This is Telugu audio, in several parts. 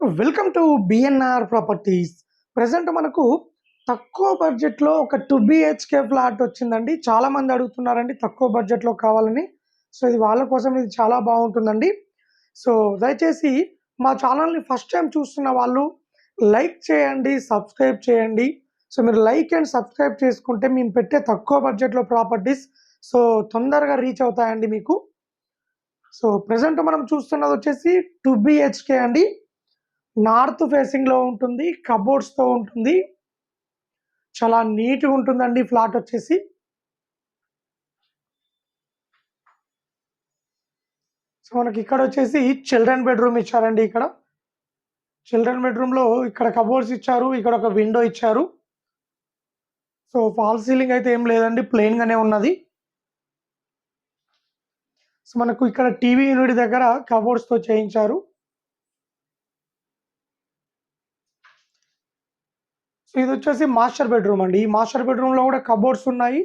Welcome to BNR properties present మనకు తక్కువ బడ్జెట్లో ఒక టూ బిహెచ్కే ఫ్లాట్ వచ్చిందండి. చాలామంది అడుగుతున్నారండి తక్కువ బడ్జెట్లో కావాలని. సో ఇది వాళ్ళ కోసం ఇది చాలా బాగుంటుందండి. సో దయచేసి మా ఛానల్ని ఫస్ట్ టైం చూస్తున్న వాళ్ళు లైక్ చేయండి సబ్స్క్రైబ్ చేయండి. సో మీరు లైక్ అండ్ సబ్స్క్రైబ్ చేసుకుంటే మేము పెట్టే తక్కువ బడ్జెట్లో ప్రాపర్టీస్ సో తొందరగా రీచ్ అవుతాయండి మీకు. సో ప్రజెంట్ మనం చూస్తున్నది వచ్చేసి టూ బిహెచ్కే అండి. నార్త్ ఫేసింగ్లో ఉంటుంది కబోర్డ్స్తో ఉంటుంది. చాలా నీట్గా ఉంటుందండి ఫ్లాట్ వచ్చేసి. సో మనకి ఇక్కడ వచ్చేసి చిల్డ్రన్ బెడ్రూమ్ ఇచ్చారండి ఇక్కడ. చిల్డ్రన్ బెడ్రూమ్లో ఇక్కడ కబోర్డ్స్ ఇచ్చారు ఇక్కడ ఒక విండో ఇచ్చారు. సో ఫాల్ సీలింగ్ అయితే ఏం లేదండి ప్లెయిన్గానే ఉన్నది. సో మనకు ఇక్కడ టీవీ యూనిట్ దగ్గర కబోర్డ్స్తో చేయించారు. సో ఇది వచ్చేసి మాస్టర్ బెడ్రూమ్ అండి. ఈ మాస్టర్ బెడ్రూమ్లో కూడా కబోర్డ్స్ ఉన్నాయి.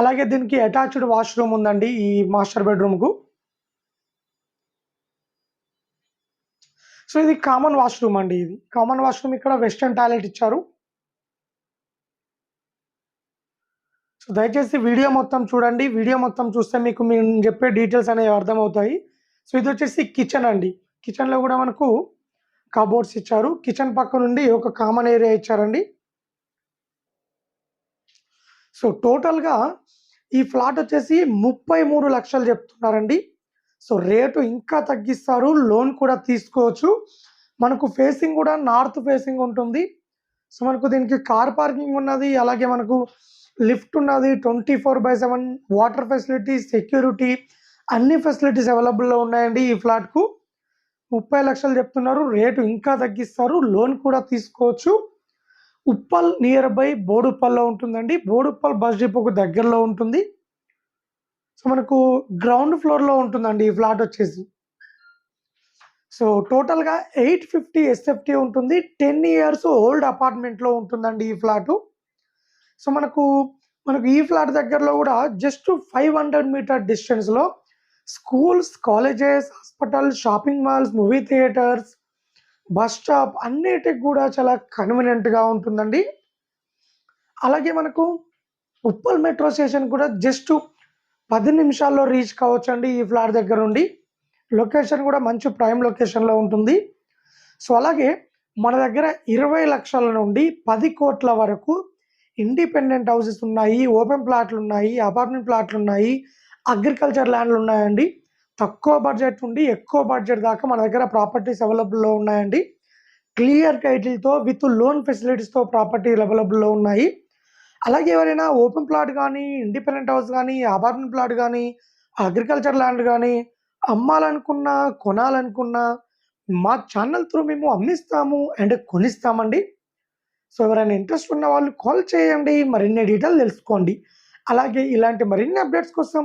అలాగే దీనికి అటాచ్డ్ వాష్రూమ్ ఉందండి ఈ మాస్టర్ బెడ్రూమ్కు. సో ఇది కామన్ వాష్రూమ్ అండి ఇది. కామన్ వాష్రూమ్ ఇక్కడ వెస్టర్న్ టాయిలెట్ ఇచ్చారు. సో దయచేసి వీడియో మొత్తం చూడండి. వీడియో మొత్తం చూస్తే మీకు మేము చెప్పే డీటెయిల్స్ అనేవి అర్థమవుతాయి. సో ఇది వచ్చేసి కిచెన్ అండి. కిచెన్లో కూడా మనకు కబోర్డ్స్ ఇచ్చారు. కిచెన్ పక్క నుండి ఒక కామన్ ఏరియా ఇచ్చారండి. సో టోటల్గా ఈ ఫ్లాట్ వచ్చేసి ముప్పై మూడు లక్షలు చెప్తున్నారండి. సో రేటు ఇంకా తగ్గిస్తారు లోన్ కూడా తీసుకోవచ్చు. మనకు ఫేసింగ్ కూడా నార్త్ ఫేసింగ్ ఉంటుంది. సో మనకు దీనికి కార్ పార్కింగ్ ఉన్నది అలాగే మనకు లిఫ్ట్ ఉన్నది twenty four by seven water facility security అన్ని ఫెసిలిటీస్ అవైలబుల్లో ఉన్నాయండి ఈ ఫ్లాట్కు. ముప్పై లక్షలు చెప్తున్నారు రేటు ఇంకా తగ్గిస్తారు లోన్ కూడా తీసుకోవచ్చు. ఉప్పల్ నియర్ బై బోడుప్పల్లో ఉంటుందండి. బోడుప్పల్ బస్ డిపోకు దగ్గరలో ఉంటుంది. సో మనకు గ్రౌండ్ ఫ్లోర్లో ఉంటుందండి ఈ ఫ్లాట్ వచ్చేసి. సో టోటల్గా ఎయిట్ ఫిఫ్టీ ఎస్ఎఫ్టీ ఉంటుంది. టెన్ ఇయర్స్ ఓల్డ్ అపార్ట్మెంట్లో ఉంటుందండి ఈ ఫ్లాటు సో మనకు మనకు ఈ ఫ్లాట్ దగ్గరలో కూడా జస్ట్ ఫైవ్ హండ్రెడ్ మీటర్ డిస్టెన్స్లో schools colleges hospitals shopping malls movie theatres bus stop అన్నిటికి కూడా చాలా కన్వీనియంట్గా ఉంటుందండి. అలాగే మనకు ఉప్పల్ మెట్రో స్టేషన్ కూడా జస్ట్ పది నిమిషాల్లో రీచ్ కావచ్చండి ఈ ఫ్లాట్ దగ్గర నుండి. లొకేషన్ కూడా మంచి ప్రైమ్ లొకేషన్లో ఉంటుంది. సో అలాగే మన దగ్గర ఇరవై లక్షల నుండి పది కోట్ల వరకు ఇండిపెండెంట్ హౌసెస్ ఉన్నాయి ఓపెన్ ప్లాట్లు ఉన్నాయి అపార్ట్మెంట్ ప్లాట్లు ఉన్నాయి అగ్రికల్చర్ ల్యాండ్లు ఉన్నాయండి. తక్కువ బడ్జెట్ నుండి ఎక్కువ బడ్జెట్ దాకా మన దగ్గర ప్రాపర్టీస్ అవైలబుల్లో ఉన్నాయండి. క్లియర్ టైటిల్తో విత్ లోన్ ఫెసిలిటీస్తో ప్రాపర్టీ అవైలబుల్లో ఉన్నాయి. అలాగే ఎవరైనా ఓపెన్ ప్లాట్ కానీ ఇండిపెండెంట్ హౌస్ కానీ అపార్ట్మెంట్ ప్లాట్ కానీ అగ్రికల్చర్ ల్యాండ్ కానీ అమ్మాలనుకున్నా కొనాలనుకున్నా మా ఛానల్ త్రూ మేము అమ్మిస్తాము అండ్ కొనిస్తామండి. సో ఎవరైనా ఇంట్రెస్ట్ ఉన్న వాళ్ళు కాల్ చేయండి మరిన్ని డీటెయిల్ తెలుసుకోండి. అలాగే ఇలాంటి మరిన్ని అప్డేట్స్ కోసం